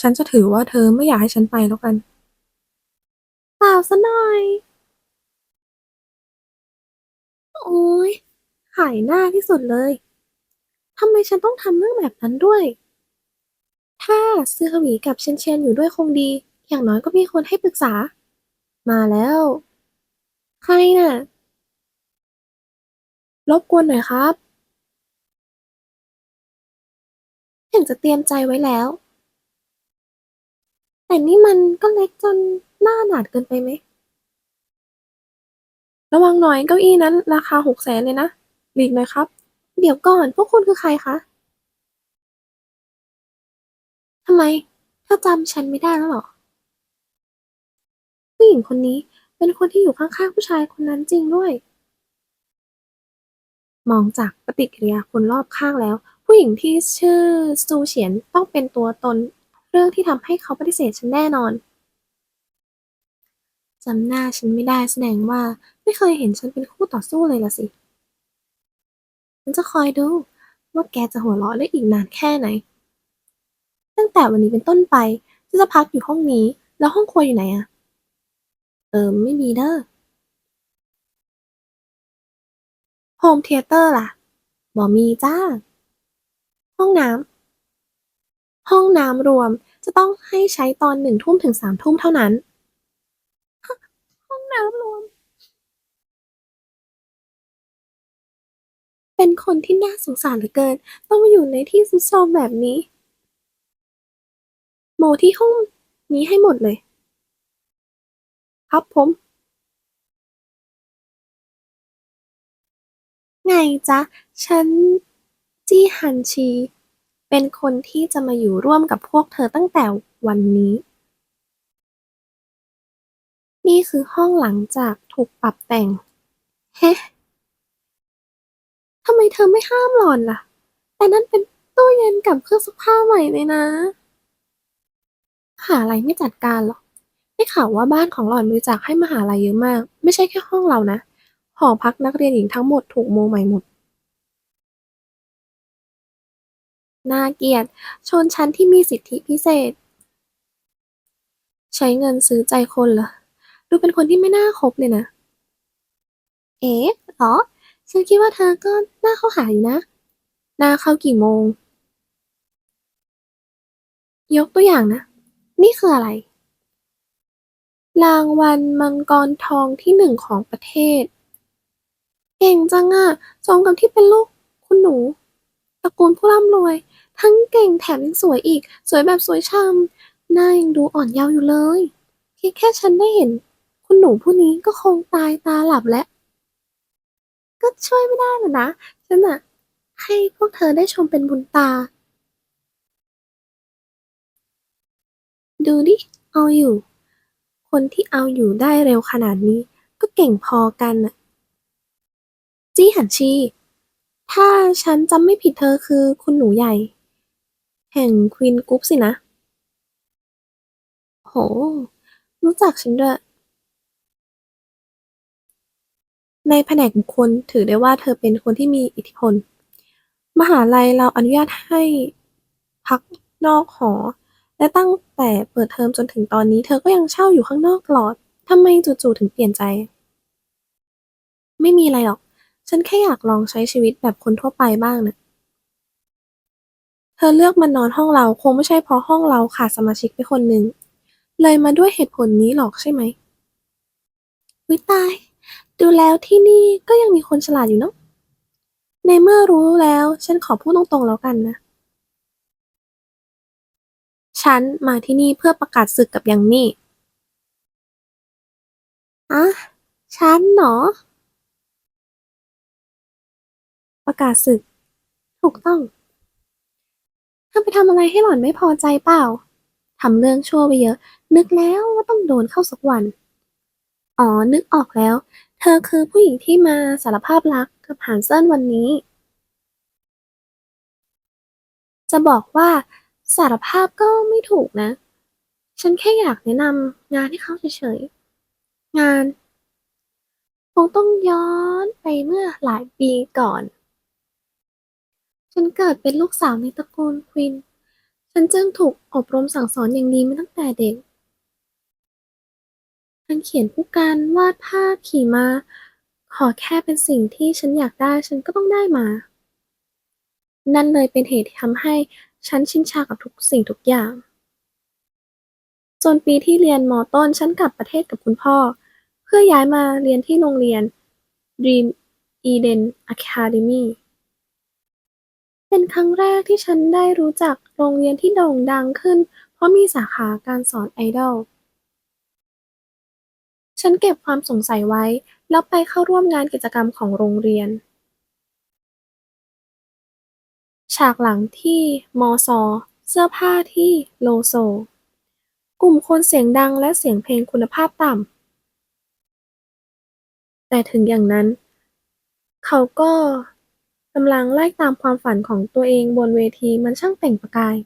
ฉันจะถือว่าเธอไม่อยากให้ฉันไปแล้วกันเปล่าซะหน่อย โอ๊ยขายหน้าที่สุดเลยทำไมฉันต้องทำเรื่องแบบนั้นด้วย ถ้าซื้อหวีกับเชนเชนอยู่ด้วยคงดี อย่างน้อยก็มีคนให้ปรึกษา มาแล้ว ใครน่ะ รบกวนหน่อยครับ เห็นจะเตรียมใจไว้แล้ว แต่นี่มันก็เล็กจนหน้าหนาดเกินไปไหม ระวังหน่อยเก้าอี้นั้น ราคาหกแสนเลยนะหลีกหน่อยครับ เดี๋ยวก่อนพวกคุณคือใครคะทำไมเธอจำฉันไม่ได้แล้วหรอ ผู้หญิงคนนี้เป็นคนที่อยู่ข้างๆผู้ชายคนนั้นจริงด้วย มองจากปฏิกิริยาคนรอบข้างแล้ว ผู้หญิงที่ชื่อซูเฉียนต้องเป็นตัวตน เรื่องที่ทำให้เขาปฏิเสธฉันแน่นอนจำหน้าฉันไม่ได้แสดงว่าไม่เคยเห็นฉันเป็นคู่ต่อสู้เลยล่ะสิ ฉันจะคอยดูว่าแกจะหัวเราะได้อีกนานแค่ไหน ตั้งแต่วันนี้เป็นต้นไปฉันจะพักอยู่ห้องนี้ แล้วห้องครัวอยู่ไหนอะเออไม่มีเด้อโฮมเธียเตอร์ล่ะบ่มีจ้า ห้องน้ำ ห้องน้ำรวมจะต้องให้ใช้ตอนหนึ่งทุ่มถึงสามทุ่มเท่านั้น ห้องน้ำรวม เป็นคนที่น่าสงสารเหลือเกิน ต้องมาอยู่ในที่ซุดโทรมแบบนี้ โมที่ห้องนี้ให้หมดเลย ครับผม ไงจ๊ะ ฉัน จี้ฮันชี เป็นคนที่จะมาอยู่ร่วมกับพวกเธอตั้งแต่วันนี้ นี่คือห้องหลังจากถูกปรับแต่ง เฮ้ทำไมเธอไม่ห้ามหล่อนล่ะ แต่นั่นเป็นตู้เย็นกับเครื่องซักผ้าใหม่เลยนะมหาลัยไม่จัดการหรอกได้ข่าวว่าบ้านของหล่อนบริจาคให้มหาลัยเยอะมาก ไม่ใช่แค่ห้องเรานะ หอพักนักเรียนหญิงทั้งหมดถูกโมใหม่หมด น่าเกลียด ชนชั้นที่มีสิทธิพิเศษ ใช้เงินซื้อใจคนเหรอ ดูเป็นคนที่ไม่น่าคบเลยนะ เอ๊ะเหรอ ฉันคิดว่าเธอก็น่าเข้าหาอยู่นะ น่าเข้ากี่โมง ยกตัวอย่างนะ นี่คืออะไร รางวัลมังกรทองที่หนึ่งของประเทศ เก่งจังอะสมกับที่เป็นลูกคุณหนู ตระกูลผู้ร่ำรวย ทั้งเก่งแถมยังสวยอีก สวยแบบสวยช่ำหน้ายังดูอ่อนเยาว์อยู่เลยเพียงแค่ฉันได้เห็น คุณหนูผู้นี้ก็คงตายตาหลับแล้วก็ช่วยไม่ได้หรอกนะฉันอะให้พวกเธอได้ชมเป็นบุญตา ดูดิ เอาอยู่ คนที่เอาอยู่ได้เร็วขนาดนี้ ก็เก่งพอกันน่ะ จี้หันชี ถ้าฉันจำไม่ผิดเธอคือคุณหนูใหญ่ แห่งควีนกรุ๊ปสินะ โห รู้จักฉันด้วย ในแผนกบุคคลถือได้ว่าเธอเป็นคนที่มีอิทธิพล มหาลัยเราอนุญาตให้พักนอกหอ และตั้งแต่เปิดเทอมจนถึงตอนนี้ เธอก็ยังเช่าอยู่ข้างนอกตลอดทำไมจู่ๆถึงเปลี่ยนใจ ไม่มีอะไรหรอก ฉันแค่อยากลองใช้ชีวิตแบบคนทั่วไปบ้างนะเธอเลือกมานอนห้องเราคงไม่ใช่เพราะห้องเราขาดสมาชิกไปคนหนึ่ง เลยมาด้วยเหตุผลนี้หรอกใช่ไหมวิตาย ดูแล้วที่นี่ก็ยังมีคนฉลาดอยู่เนาะในเมื่อรู้แล้ว ฉันขอพูดตรงๆแล้วกันนะ ฉันมาที่นี่เพื่อประกาศศึกกับยังมี่อะฉันเหรอ ประกาศศึก ถูกต้องเธอไปทำอะไรให้หล่อนไม่พอใจเปล่าทำเรื่องชั่วไปเยอะ นึกแล้วว่าต้องโดนเข้าสักวัน อ๋อ นึกออกแล้ว เธอคือผู้หญิงที่มาสารภาพรักกับหานเซินวันนี้ จะบอกว่าสารภาพก็ไม่ถูกนะ ฉันแค่อยากแนะนำงานให้เขาเฉยๆ งาน คงต้องย้อนไปเมื่อหลายปีก่อน ฉันเกิดเป็นลูกสาวในตระกูลควิน ฉันจึงถูกอบรมสั่งสอนอย่างดีมาตั้งแต่เด็กการเขียนผู้การวาดภาพขี่มา ขอแค่เป็นสิ่งที่ฉันอยากได้ฉันก็ต้องได้มา นั่นเลยเป็นเหตุที่ทำให้ฉันชินชากับทุกสิ่งทุกอย่าง จนปีที่เรียนมต้นฉันกลับประเทศกับคุณพ่อ เพื่อย้ายมาเรียนที่โรงเรียน Dream Eden Academy เป็นครั้งแรกที่ฉันได้รู้จักโรงเรียนที่โด่งดังขึ้น เพราะมีสาขาการสอนไอดอล ฉันเก็บความสงสัยไว้ แล้วไปเข้าร่วมงานกิจกรรมของโรงเรียน ฉากหลังที่มอซอเสื้อผ้าที่โลโซ กลุ่มคนเสียงดังและเสียงเพลงคุณภาพต่ำ แต่ถึงอย่างนั้น เขาก็ กำลังไล่ตามความฝันของตัวเองบนเวทีมันช่างเปล่งประกาย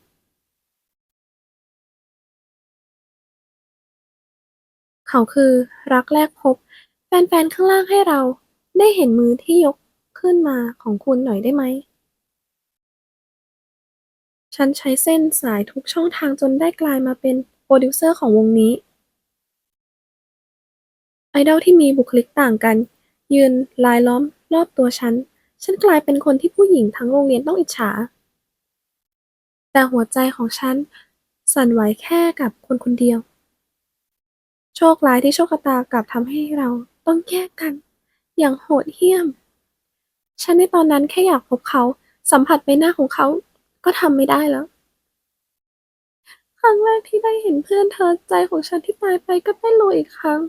เขาคือรักแรกพบ แฟนๆ ข้างล่างให้เราได้เห็นมือที่ยกขึ้นมาของคุณหน่อยได้ไหม ฉันใช้เส้นสายทุกช่องทางจนได้กลายมาเป็นโปรดิวเซอร์ของวงนี้ ไอดอลที่มีบุคลิกต่างกัน ยืนรายล้อมรอบตัวฉัน ฉันกลายเป็นคนที่ผู้หญิงทั้งโรงเรียนต้องอิจฉา แต่หัวใจของฉันสั่นไหวแค่กับคนคนเดียว โชคร้ายที่โชคชะตากลับทำให้เราต้องแยกกัน อย่างโหดเหี้ยม ฉันในตอนนั้นแค่อยากพบเขาสัมผัสใบหน้าของเขาก็ทำไม่ได้แล้ว ครั้งแรกที่ได้เห็นเพื่อนเธอใจของฉันที่ตายไปก็เต้นรัวอีกครั้ง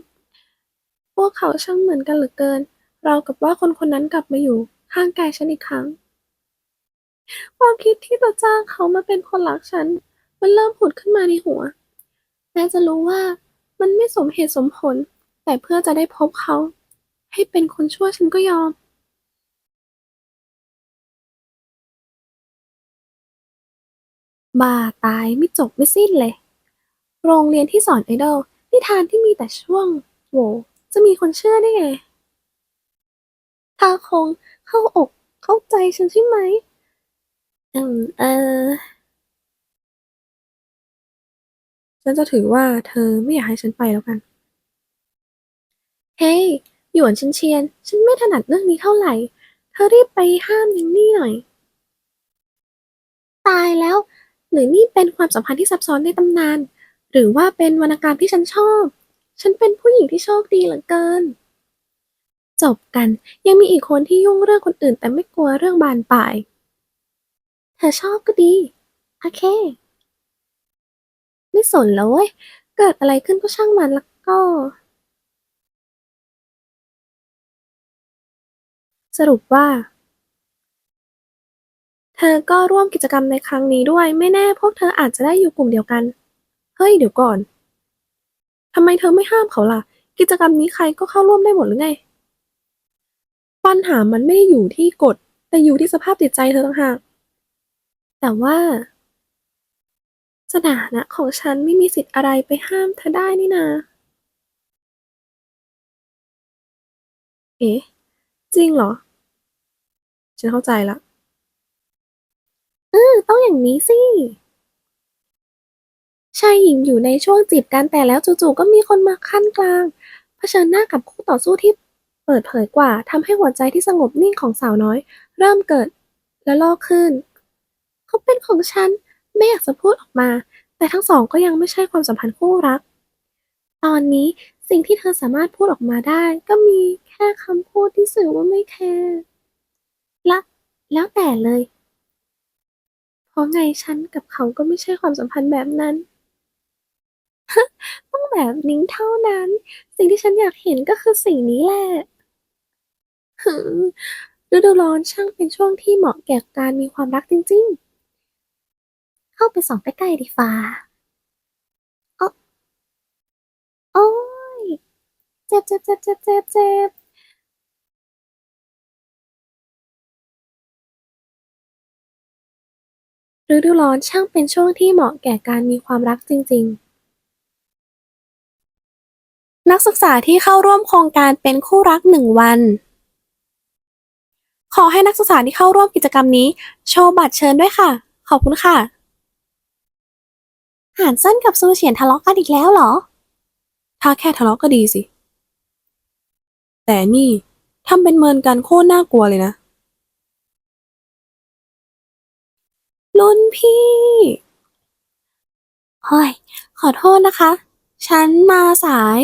พวกเขาช่างเหมือนกันเหลือเกิน เรากับว่าคนคนนั้นกลับมาอยู่ ข้างกายฉันอีกครั้ง ความคิดที่จะจ้างเขามาเป็นคนรักฉัน มันเริ่มผุดขึ้นมาในหัวแม้จะรู้ว่ามันไม่สมเหตุสมผล แต่เพื่อจะได้พบเขา ให้เป็นคนชั่วฉันก็ยอมบ้าตายไม่จบไม่สิ้นเลย โรงเรียนที่สอนไอดอลนิทานที่มีแต่ช่วงโวจะมีคนเชื่อได้ไง เธอคงเข้าอกเข้าใจฉันใช่ไหม อืม เออ ฉันจะถือว่าเธอไม่อยากให้ฉันไปแล้วกัน เฮ้ยหยวนชินเชียน ฉันไม่ถนัดเรื่องนี้เท่าไหร่ เธอรีบไปห้ามยิงนี่หน่อย ตายแล้ว หรือนี่เป็นความสัมพันธ์ที่ซับซ้อนในตำนาน หรือว่าเป็นวรรณกรรมที่ฉันชอบ ฉันเป็นผู้หญิงที่โชคดีเหลือเกิน จบกัน ยังมีอีกคนที่ยุ่งเรื่องคนอื่น แต่ไม่กลัวเรื่องบานปลาย เธอชอบก็ดี โอเค ไม่สนแล้วเว้ย เกิดอะไรขึ้นก็ช่างมันแล้วก็ สรุปว่า เธอก็ร่วมกิจกรรมในครั้งนี้ด้วย ไม่แน่พวกเธออาจจะได้อยู่กลุ่มเดียวกัน เฮ้ย เดี๋ยวก่อนทำไมเธอไม่ห้ามเขาล่ะ กิจกรรมนี้ใครก็เข้าร่วมได้หมดหรือไง ปัญหามันไม่ได้อยู่ที่กฎ แต่อยู่ที่สภาพจิตใจเธอต่างหาก แต่ว่า สถานะของฉันไม่มีสิทธิ์อะไรไปห้ามเธอได้นี่นา เอ๊ะ จริงเหรอ ฉันเข้าใจละ เออ ต้องอย่างนี้สิชายหญิงอยู่ในช่วงจีบกันแต่แล้วจู่ๆก็มีคนมาขั้นกลาง เผชิญหน้ากับคู่ต่อสู้ที่ ปิดเผยกว่าทำให้หัวใจที่สงบนิ่งของสาวน้อย เริ่มเกิดและลอกขึ้น เขาเป็นของฉัน ไม่อยากจะพูดออกมา แต่ทั้งสองก็ยังไม่ใช่ความสัมพันธ์คู่รัก ตอนนี้สิ่งที่เธอสามารถพูดออกมาได้ ก็มีแค่คำพูดที่สื่อว่าไม่แคร์ละ แล้วแต่เลย เพราะไงฉันกับเขาก็ไม่ใช่ความสัมพันธ์แบบนั้นต้องแบบนี้เท่านั้น สิ่งที่ฉันอยากเห็นก็คือสิ่งนี้แหละ ฤดูร้อนช่างเป็นช่วงที่เหมาะแก่การมีความรักจริงๆ เข้าไปส่องใกล้ๆดีฟ้าอ๊ะโอ๊ยเจ็บเจ็บเจ็บเจ็บเจ็บเจ็บฤดูร้อนช่างเป็นช่วงที่เหมาะแก่การมีความรักจริงๆนักศึกษาที่เข้าร่วมโครงการเป็นคู่รักหนึ่งวัน ขอให้นักศึกษาที่เข้าร่วมกิจกรรมนี้ โชว์บัตรเชิญด้วยค่ะ ขอบคุณค่ะ หานเจิ้นกับซูเฉียนทะเลาะกันอีกแล้วเหรอ ถ้าแค่ทะเลาะก็ดีสิ แต่นี่ทำเป็นเมินกันโคตรน่ากลัวเลยนะรุ่นพี่เฮ้ยขอโทษนะคะ ฉันมาสาย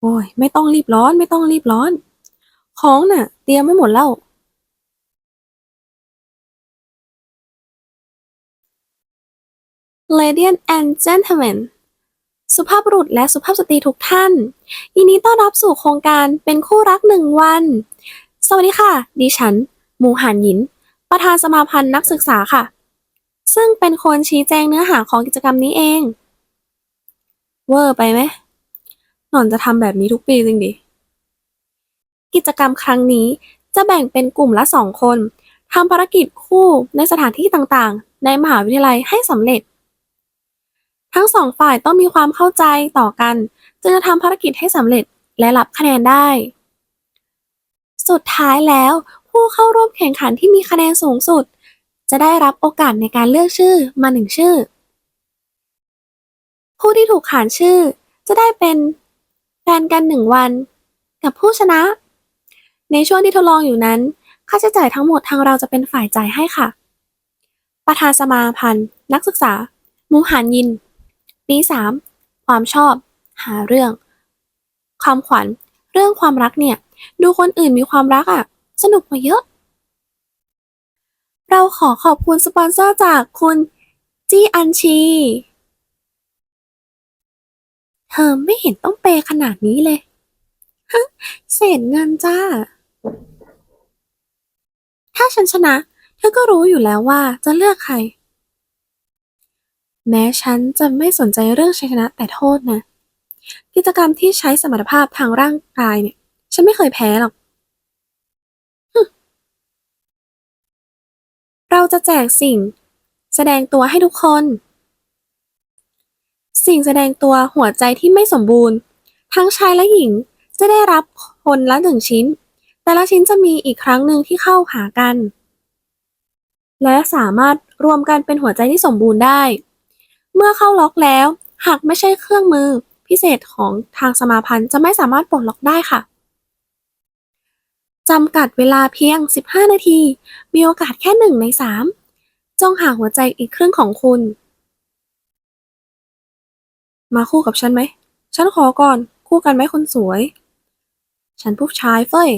โอ้ย ไม่ต้องรีบร้อน ไม่ต้องรีบร้อน ของน่ะ เตรียมไว้หมดแล้ว Ladies and Gentlemen สุภาพบุรุษและสุภาพสตรีทุกท่าน ยินดีต้อนรับสู่โครงการเป็นคู่รักหนึ่งวัน สวัสดีค่ะ ดิฉัน หมูหันหยิน ประธานสมาพันธ์นักศึกษาค่ะ ซึ่งเป็นคนชี้แจงเนื้อหาของกิจกรรมนี้เอง เวอร์ไปไหมหล่อนจะทำแบบนี้ทุกปีจริงดิ กิจกรรมครั้งนี้จะแบ่งเป็นกลุ่มละสองคนทำภารกิจคู่ในสถานที่ต่างๆ ในมหาวิทยาลัยให้สำเร็จ ทั้งสองฝ่ายต้องมีความเข้าใจต่อกัน จึงจะทำภารกิจให้สำเร็จและรับคะแนนได้ สุดท้ายแล้วผู้เข้าร่วมแข่งขันที่มีคะแนนสูงสุด จะได้รับโอกาสในการเลือกชื่อมาหนึ่งชื่อ ผู้ที่ถูกขานชื่อจะได้เป็นแฟนกันหนึ่งวัน กับผู้ชนะ ในช่วงที่ทดลองอยู่นั้น ค่าใช้จ่ายทั้งหมดทางเราจะเป็นฝ่ายจ่ายให้ค่ะ ประธานสมาพันธ์ นักศึกษา มูหานยิน ปีสามความชอบ หาเรื่อง ความขวัญ เรื่องความรักเนี่ย ดูคนอื่นมีความรักอะ่ะ สนุกกว่าเยอะ เราขอขอบคุณสปอนเซอร์จากคุณจี้อันชีเธอไม่เห็นต้องเปย์ขนาดนี้เลยฮะเศษเงินจ้า ถ้าฉันชนะ เธอก็รู้อยู่แล้วว่าจะเลือกใคร แม้ฉันจะไม่สนใจเรื่องชัยชนะแต่โทษนะ กิจกรรมที่ใช้สมรรถภาพทางร่างกายเนี่ย ฉันไม่เคยแพ้หรอกเราจะแจกสิ่ง แสดงตัวให้ทุกคน สิ่งแสดงตัวหัวใจที่ไม่สมบูรณ์ ทั้งชายและหญิงจะได้รับคนละหนึ่งชิ้น แต่ละชิ้นจะมีอีกครั้งหนึ่งที่เข้าหากัน และสามารถรวมกันเป็นหัวใจที่สมบูรณ์ได้ เมื่อเข้าล็อกแล้ว หากไม่ใช่เครื่องมือพิเศษของทางสมาพันธ์จะไม่สามารถปลดล็อกได้ค่ะจำกัดเวลาเพียง 15 นาที มีโอกาสแค่หนึ่งในสามจงหาหัวใจอีกครึ่งของคุณ มาคู่กับฉันไหม ฉันขอก่อน คู่กันไหมคนสวย ฉันผู้ชายเฟ้ย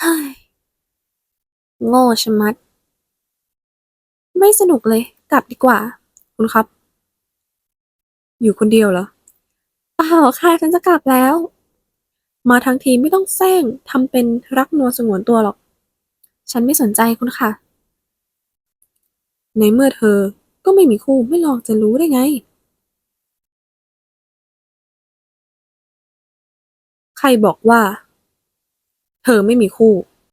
เฮ้ยโง่ชะมัด ไม่สนุกเลย กลับดีกว่า คุณครับ อยู่คนเดียวเหรอ เปล่าค่ะฉันจะกลับแล้ว มาทั้งทีไม่ต้องแซงทำเป็นรักนัวสงวนตัวหรอก ฉันไม่สนใจคุณค่ะ ในเมื่อเธอก็ไม่มีคู่ไม่ลองจะรู้ได้ไง ใครบอกว่า เธอไม่มีคู่